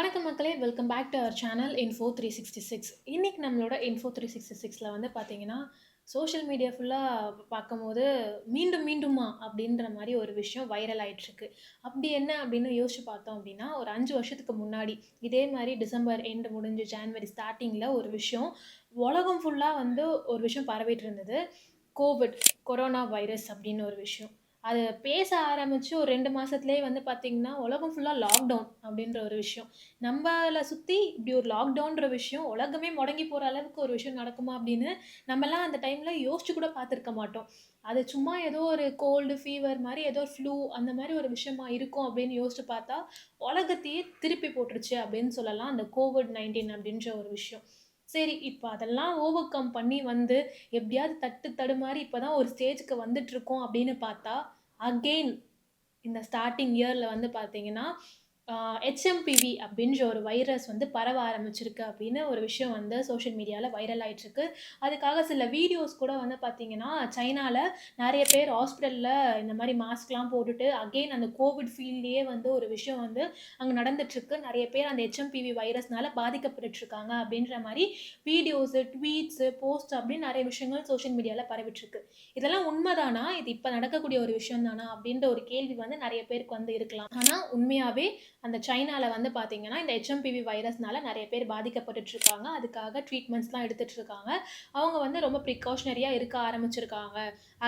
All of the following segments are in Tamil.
வணக்கம் மக்களே welcome back to our channel info three sixty six இன்றைக்கி நம்மளோட இன்ஃபோ த்ரீ சிக்ஸ்டி சிக்ஸில் வந்து பார்த்தீங்கன்னா சோஷியல் மீடியா ஃபுல்லாக பார்க்கும்போது மீண்டும் மீண்டுமா அப்படின்ற மாதிரி ஒரு விஷயம் வைரல் ஆயிட்டிருக்கு. அப்படி என்ன அப்படின்னு யோசிச்சு பார்த்தோம் அப்படின்னா ஒரு அஞ்சு வருஷத்துக்கு முன்னாடி இதே மாதிரி டிசம்பர் எண்டு முடிஞ்சு ஜான்வரி ஸ்டார்டிங்கில் ஒரு விஷயம் உலகம் ஃபுல்லாக வந்து ஒரு விஷயம் பரவிட்டு இருந்தது கோவிட் கொரோனா வைரஸ் அப்படின்னு ஒரு விஷயம். அது பேச ஆரம்பித்து ஒரு ரெண்டு மாதத்துலேயே வந்து பார்த்திங்கன்னா உலகம் ஃபுல்லாக லாக்டவுன் அப்படின்ற ஒரு விஷயம். நம்மளை சுற்றி இப்படி ஒரு லாக்டவுன்ற விஷயம் உலகமே முடங்கி போகிற அளவுக்கு ஒரு விஷயம் நடக்குமா அப்படின்னு நம்மலாம் அந்த டைமில் யோசிச்சு கூட பார்த்துருக்க மாட்டோம். அது சும்மா ஏதோ ஒரு கோல்டு ஃபீவர் மாதிரி ஏதோ ஃப்ளூ அந்த மாதிரி ஒரு விஷயமா இருக்கும் அப்படின்னு யோசிச்சு பார்த்தா உலகத்தையே திருப்பி போட்டுருச்சு அப்படின்னு சொல்லலாம் அந்த கோவிட் நைன்டீன் அப்படின்ற ஒரு விஷயம். சரி இப்போ அதெல்லாம் ஓவர் கம் பண்ணி வந்து எப்படியாவது தட்டு தடுமாறி இப்போ தான் ஒரு ஸ்டேஜுக்கு வந்துட்டுருக்கோம் அப்படின்னு பார்த்தா அகெயின் இந்த ஸ்டார்டிங் இயரில் வந்து பார்த்தீங்கன்னா ஹெச்எம்பிவி அப்படின்ற ஒரு வைரஸ் வந்து பரவ ஆரம்பிச்சிருக்கு அப்படின்னு ஒரு விஷயம் வந்து சோஷியல் மீடியாவில் வைரல் ஆகிட்டுருக்கு அதுக்காக சில வீடியோஸ் கூட வந்து பார்த்திங்கன்னா சைனாவில் நிறைய பேர் ஹாஸ்பிட்டலில் இந்த மாதிரி மாஸ்க்லாம் போட்டுட்டு அகெயின் அந்த கோவிட் ஃபீல்ட்லேயே வந்து ஒரு விஷயம் வந்து அங்கே நடந்துட்டுருக்கு. நிறைய பேர் அந்த ஹெச்எம்பிவி வைரஸ்னால பாதிக்கப்பட்டுருக்காங்க அப்படின்ற மாதிரி வீடியோஸு ட்வீட்ஸு போஸ்ட் அப்படின்னு நிறைய விஷயங்கள் சோஷியல் மீடியாவில் பரவிட்டுருக்கு. இதெல்லாம் உண்மைதானா? இது இப்போ நடக்கக்கூடிய ஒரு விஷயம் தானா அப்படின்ற ஒரு கேள்வி வந்து நிறைய பேருக்கு வந்து இருக்கலாம். ஆனால் உண்மையாகவே அந்த சைனாவில் வந்து பார்த்தீங்கன்னா இந்த ஹெச்எம்பிவி வைரஸ்னால நிறைய பேர் பாதிக்கப்பட்டுட்ருக்காங்க. அதுக்காக ட்ரீட்மெண்ட்ஸ்லாம் எடுத்துகிட்டு இருக்காங்க அவங்க வந்து ரொம்ப ப்ரிகாஷனரியாக இருக்க ஆரம்பிச்சிருக்காங்க.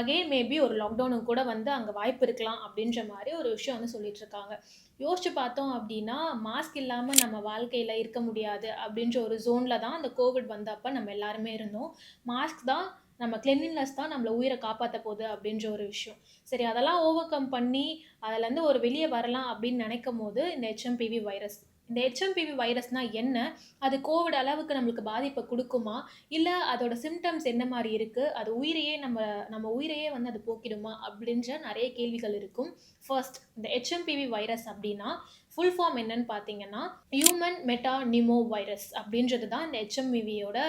அகெயின் மேபி ஒரு லாக்டவுனுக்கு கூட வந்து அங்கே வாய்ப்பு இருக்கலாம் அப்படின்ற மாதிரி ஒரு விஷயம் வந்து சொல்லிட்டு இருக்காங்க யோசிச்சு பார்த்தோம் அப்படின்னா மாஸ்க் இல்லாமல் நம்ம வாழ்க்கையில் இருக்க முடியாது அப்படின்ற ஒரு ஜோனில் தான் அந்த கோவிட் வந்தப்போ நம்ம எல்லாருமே இருந்தோம். மாஸ்க் தான் நம்ம கிளென்லினஸ் தான் நம்மளை உயிரை காப்பாற்ற போகுது அப்படின்ற ஒரு விஷயம். சரி அதெல்லாம் ஓவர் கம் பண்ணி அதுலேருந்து ஒரு வெளியே வரலாம் அப்படின்னு நினைக்கும் போது இந்த ஹெச்எம்பிவி வைரஸ் இந்த ஹெச்எம்பிவி வைரஸ்னால் என்ன? அது கோவிட் அளவுக்கு நம்மளுக்கு பாதிப்பை கொடுக்குமா? இல்லை அதோட சிம்டம்ஸ் என்ன மாதிரி இருக்குது அது உயிரையே நம்ம நம்ம உயிரையே வந்து அது போக்கிடுமா? அப்படின்ற நிறைய கேள்விகள் இருக்கும். ஃபர்ஸ்ட் இந்த ஹெச்எம்பிவி வைரஸ் அப்படின்னா ஃபுல் ஃபார்ம் என்னன்னு பார்த்தீங்கன்னா ஹியூமன் மெட்டா நிமோ வைரஸ் அப்படின்றது தான் இந்த ஹெச்எம்பிவியோட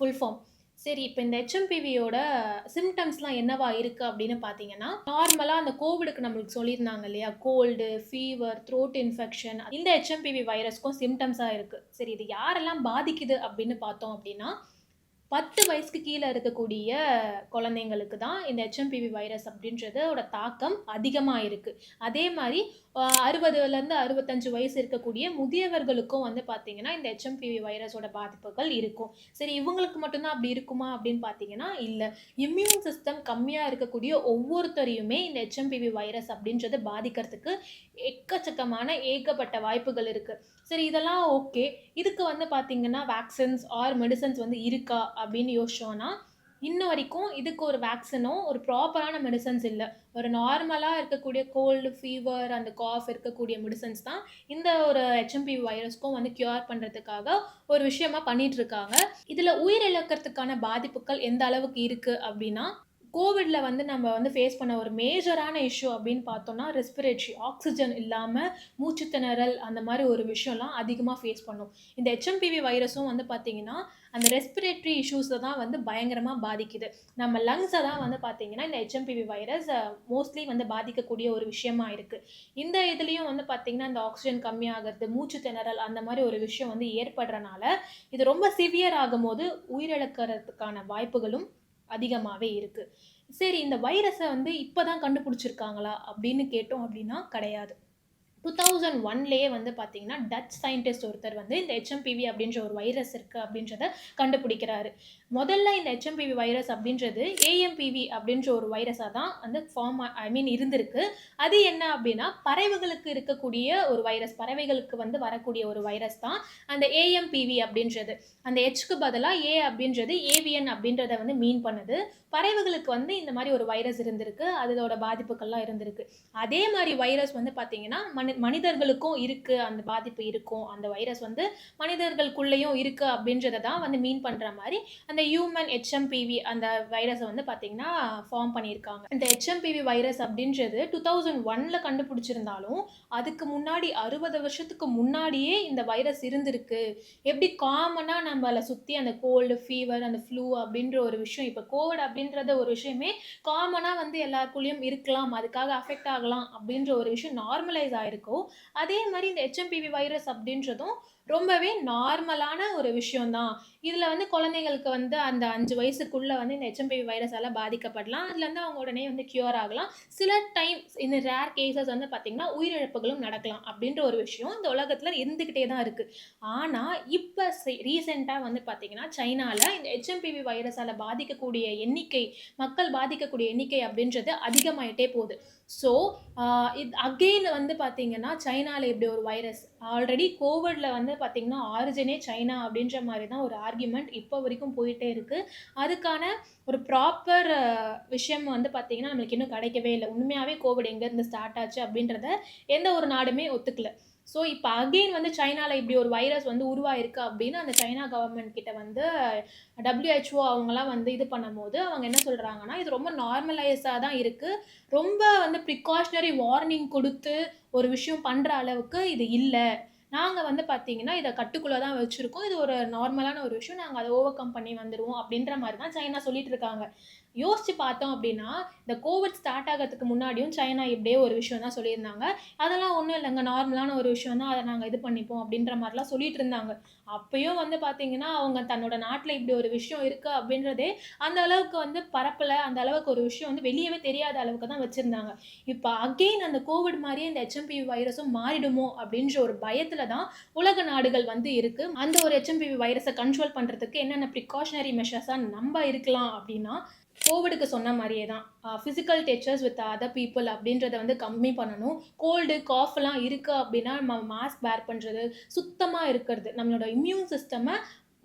ஃபுல் ஃபார்ம் சரி இப்போ இந்த ஹெச்எம்பிவியோட சிம்டம்ஸ்லாம் என்னவா இருக்குது அப்படின்னு பார்த்தீங்கன்னா நார்மலாக அந்த கோவிடுக்கு நம்மளுக்கு சொல்லியிருந்தாங்க இல்லையா? கோல்டு ஃபீவர் த்ரோட் இன்ஃபெக்ஷன் இந்த ஹெச்எம்பிவி வைரஸ்க்கும் சிம்டம்ஸாக இருக்குது சரி இது யாரெல்லாம் பாதிக்குது அப்படின்னு பார்த்தோம் அப்படின்னா பத்து வயசுக்கு கீழே இருக்கக்கூடிய குழந்தைங்களுக்கு தான் இந்த ஹெச்எம்பிவி வைரஸ் அப்படின்றதோட தாக்கம் அதிகமாக இருக்குது அதே மாதிரி அறுபதுலேருந்து அறுபத்தஞ்சு வயசு இருக்கக்கூடிய முதியவர்களுக்கும் வந்து பார்த்திங்கன்னா இந்த ஹெச்எம்பிவி வைரஸோட பாதிப்புகள் இருக்கும். சரி இவங்களுக்கு மட்டும்தான் அப்படி இருக்குமா அப்படின்னு பார்த்தீங்கன்னா இல்லை. இம்யூன் சிஸ்டம் கம்மியாக இருக்கக்கூடிய ஒவ்வொருத்தரையுமே இந்த ஹெச்எம்பிவி வைரஸ் அப்படின்றது பாதிக்கிறதுக்கு எக்கச்சக்கமான ஏகப்பட்ட வாய்ப்புகள் இருக்குது சரி இதெல்லாம் ஓகே. இதுக்கு வந்து பார்த்திங்கன்னா வேக்சின்ஸ் ஆர் மெடிசன்ஸ் வந்து இருக்கா அப்படின்னு யோசிச்சோன்னா இன்ன வரைக்கும் இதுக்கு ஒரு வேக்சினோ ஒரு ப்ராப்பரான மெடிசன்ஸ் இல்லை. ஒரு நார்மலாக இருக்கக்கூடிய கோல்டு ஃபீவர் அந்த காஃப் இருக்கக்கூடிய மெடிசன்ஸ் தான் இந்த ஒரு ஹெச்எம்பி வைரஸ்க்கும் வந்து க்யூர் பண்ணுறதுக்காக ஒரு விஷயமா பண்ணிட்டு இருக்காங்க. இதில் உயிரிழக்கிறதுக்கான பாதிப்புகள் எந்த அளவுக்கு இருக்குது அப்படின்னா கோவிடில் வந்து நம்ம வந்து ஃபேஸ் பண்ண ஒரு மேஜரான இஷ்யூ அப்படின்னு பார்த்தோம்னா ரெஸ்பிரேட்ரி ஆக்சிஜன் இல்லாமல் மூச்சு திணறல் அந்த மாதிரி ஒரு விஷயம்லாம் அதிகமாக ஃபேஸ் பண்ணும். இந்த ஹெச்எம்பிவி வைரஸும் வந்து பார்த்திங்கன்னா அந்த ரெஸ்பிரேட்ரி இஷ்யூஸை தான் வந்து பயங்கரமாக பாதிக்குது. நம்ம லங்ஸை தான் வந்து பார்த்திங்கன்னா இந்த ஹெச்எம்பிவி வைரஸ் மோஸ்ட்லி வந்து பாதிக்கக்கூடிய ஒரு விஷயமா இருக்குது இந்த இதுலேயும் வந்து பார்த்திங்கன்னா இந்த ஆக்சிஜன் கம்மியாகிறது மூச்சு திணறல் அந்த மாதிரி ஒரு விஷயம் வந்து ஏற்படுறனால இது ரொம்ப சிவியர் ஆகும்போது உயிரிழக்கிறதுக்கான வாய்ப்புகளும் அதிகமாகவே இருக்குது சரி இந்த வைரஸை வந்து இப்போ தான் கண்டுபிடிச்சிருக்காங்களா அப்படின்னு கேட்டோம் அப்படின்னா கிடையாது. டூ தௌசண்ட் ஒன்லேயே வந்து பார்த்தீங்கன்னா டச் சயின்டிஸ்ட் ஒருத்தர் வந்து இந்த ஹெச்எம்பிவி அப்படின்ற ஒரு வைரஸ் இருக்குது அப்படின்றத கண்டுபிடிக்கிறாரு. முதல்ல இந்த ஹெச்எம்பிவி வைரஸ் அப்படின்றது ஏஎம்பிவி அப்படின்ற ஒரு வைரஸாக தான் வந்து ஃபார்ம் ஐ மீன் இருந்திருக்கு. அது என்ன அப்படின்னா பறவைகளுக்கு இருக்கக்கூடிய ஒரு வைரஸ் பறவைகளுக்கு வந்து வரக்கூடிய ஒரு வைரஸ் தான் அந்த ஏஎம்பிவி அப்படின்றது. அந்த ஹெச்க்கு பதிலாக ஏ அப்படின்றது ஏவியன் அப்படின்றத வந்து மீன் பண்ணுது. பறவைகளுக்கு வந்து இந்த மாதிரி ஒரு வைரஸ் இருந்திருக்கு அதோட பாதிப்புகள்லாம் இருந்திருக்கு. அதே மாதிரி வைரஸ் வந்து பார்த்தீங்கன்னா மனி மனிதர்களுக்கும் இருக்குது அந்த பாதிப்பு இருக்கும். அந்த வைரஸ் வந்து மனிதர்களுக்குள்ளேயும் இருக்குது அப்படின்றத தான் வந்து மீன் பண்ணுற மாதிரி அந்த ஹியூமன் ஹெச்எம்பிவி அந்த வைரஸை வந்து பார்த்தீங்கன்னா ஃபார்ம் பண்ணியிருக்காங்க. இந்த ஹெச்எம்பிவி வைரஸ் அப்படின்றது டூ தௌசண்ட் ஒனில் கண்டுபிடிச்சிருந்தாலும் அதுக்கு முன்னாடி அறுபது வருஷத்துக்கு முன்னாடியே இந்த வைரஸ் இருந்திருக்கு. எப்படி காமனாக நம்மளை சுற்றி அந்த கோல்டு ஃபீவர் அந்த ஃப்ளூ அப்படின்ற ஒரு விஷயம் இப்போ கோவிட் அப்படின்றத ஒரு விஷயமே காமனாக வந்து எல்லாருக்குள்ளேயும் இருக்கலாம் அதுக்காக அஃபெக்ட் ஆகலாம் அப்படின்ற ஒரு விஷயம் நார்மலைஸ் ஆயிருக்கு அதே மாதிரி இந்த ஹெச்எம்பிவி வைரஸ் அப்படின்றதும் ரொம்பவே நார்மலான ஒரு விஷயம் தான் இதில் வந்து குழந்தைங்களுக்கு வந்து அந்த அஞ்சு வயசுக்குள்ளே வந்து இந்த ஹெச்எம்பிவி வைரஸால் பாதிக்கப்படலாம். அதுலேருந்து அவங்க உடனே வந்து க்யூர் ஆகலாம். சில டைம்ஸ் இந்த ரேர் கேசஸ் வந்து பார்த்திங்கன்னா உயிரிழப்புகளும் நடக்கலாம் அப்படின்ற ஒரு விஷயம் இந்த உலகத்தில் இருந்துக்கிட்டே தான் இருக்குது ஆனால் இப்போ ரீசெண்டாக வந்து பார்த்திங்கன்னா சைனாவில் இந்த ஹெச்எம்பிவி வைரஸால் பாதிக்கக்கூடிய எண்ணிக்கை மக்கள் பாதிக்கக்கூடிய எண்ணிக்கை அப்படின்றது அதிகமாயிட்டே போகுது. ஸோ இது அகெயின் வந்து பார்த்திங்கன்னா சைனாவில் இப்படி ஒரு வைரஸ். ஆல்ரெடி கோவிடில் வந்து பார்த்திங்கன்னா ஆரிஜினே சைனா அப்படின்ற மாதிரி தான் ஒரு ஆர்கியூமெண்ட் இப்போ வரைக்கும் போயிட்டே இருக்குது அதுக்கான ஒரு ப்ராப்பர் விஷயம் வந்து பார்த்திங்கன்னா நம்மளுக்கு இன்னும் கிடைக்கவே இல்லை. உண்மையாகவே கோவிட் எங்கேருந்து ஸ்டார்ட் ஆச்சு அப்படின்றத எந்த ஒரு நாடுமே ஒத்துக்கல. ஸோ இப்போ அகெயின் வந்து சைனாவில் இப்படி ஒரு வைரஸ் வந்து உருவாயிருக்கு அப்படின்னு அந்த சைனா கவர்மெண்ட் கிட்ட வந்து டபிள்யூஹெச்ஓ அவங்களாம் வந்து இது பண்ணும்போது அவங்க என்ன சொல்கிறாங்கன்னா இது ரொம்ப நார்மலைஸாக தான் இருக்குது ரொம்ப வந்து ப்ரிகாஷ்னரி வார்னிங் கொடுத்து ஒரு விஷயம் பண்ணுற அளவுக்கு இது இல்லை. நாங்கள் வந்து பார்த்தீங்கன்னா இதை கட்டுக்குள்ளே தான் வச்சுருக்கோம். இது ஒரு நார்மலான ஒரு விஷயம். நாங்கள் அதை ஓவர் கம் பண்ணி வந்துடுவோம் அப்படின்ற மாதிரி தான் சைனா சொல்லிட்டு இருக்காங்க. யோசிச்சு பார்த்தோம் அப்படின்னா இந்த கோவிட் ஸ்டார்ட் ஆகிறதுக்கு முன்னாடியும் சைனா இப்படியே ஒரு விஷயம் தான் சொல்லியிருந்தாங்க. அதெல்லாம் ஒன்றும் இல்லைங்க. நார்மலான ஒரு விஷயம் தான் அதை நாங்கள் இது பண்ணிப்போம் அப்படின்ற மாதிரிலாம் சொல்லிட்டு இருந்தாங்க. அப்பயும் வந்து பார்த்தீங்கன்னா அவங்க தன்னோட நாட்டில் இப்படி ஒரு விஷயம் இருக்குது அப்படின்றதே அந்த அளவுக்கு வந்து பரப்பலை. அந்த அளவுக்கு ஒரு விஷயம் வந்து வெளியவே தெரியாத அளவுக்கு தான் வச்சுருந்தாங்க. இப்போ அகெயின் அந்த கோவிட் மாதிரியே இந்த ஹெச்எம்பி வைரஸும் மாறிடுமோ அப்படின்ற ஒரு பயத்தில் தான் உலக நாடுகள் வந்து இருக்கு. அந்த ஒரு ஹெச்எம்பிவி வைரஸை கண்ட்ரோல் பண்ணுறதுக்கு என்னென்ன ப்ரிகாஷனரி மெஷர்ஸாக நம்ம இருக்கலாம் அப்படின்னா கோவிடுக்கு சொன்ன மாதிரியே தான். Physical touches with other people அப்படின்றத வந்து கம்மி பண்ணணும். கோல்டு காஃப்லாம் இருக்குது அப்படின்னா நம்ம மாஸ்க் வேர் பண்ணுறது சுத்தமாக இருக்கிறது நம்மளோட இம்யூன் சிஸ்டமை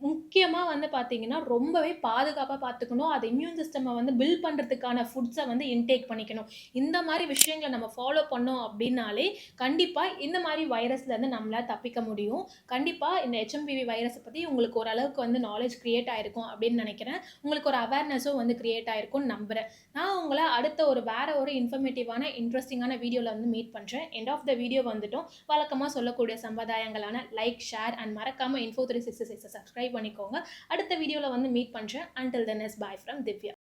முக்கியமாக வந்து பார்த்தீங்கன்னா ரொம்பவே பாதுகாப்பாக பார்த்துக்கணும் அது இம்யூன் சிஸ்டமை வந்து பில்ட் பண்ணுறதுக்கான ஃபுட்ஸை வந்து இன்டேக் பண்ணிக்கணும். இந்த மாதிரி விஷயங்களை நம்ம ஃபாலோ பண்ணோம் அப்படின்னாலே கண்டிப்பாக இந்த மாதிரி வைரஸ்லேருந்து நம்மளால் தப்பிக்க முடியும். கண்டிப்பாக இந்த ஹெச்எம்பிவி வைரஸை பற்றி உங்களுக்கு ஓரளவுக்கு வந்து நாலேஜ் க்ரியேட் ஆகிருக்கும் அப்படின்னு நினைக்கிறேன். உங்களுக்கு ஒரு அவேர்னஸும் வந்து க்ரியேட் ஆகிருக்கும்னு நம்புகிறேன் நான் உங்களை அடுத்த ஒரு வேறு ஒரு இன்ஃபர்மேட்டிவான இன்ட்ரெஸ்டிங்கான வீடியோவில் வந்து மீட் பண்ணுறேன் எண்ட் ஆஃப் த வீடியோ வந்துட்டும். வழக்கமாக சொல்லக்கூடிய சம்பிரதாயங்களான லைக் ஷேர் அண்ட் மறக்காமல் இன்ஃபோ த்ரீ சிக்ஸ்டி சிக்ஸை சப்ஸ்கிரைப் பண்ணிக்கோங்க. அடுத்த வீடியோவில் வந்து மீட் பண்ணுறேன் until then it's bye from Divya.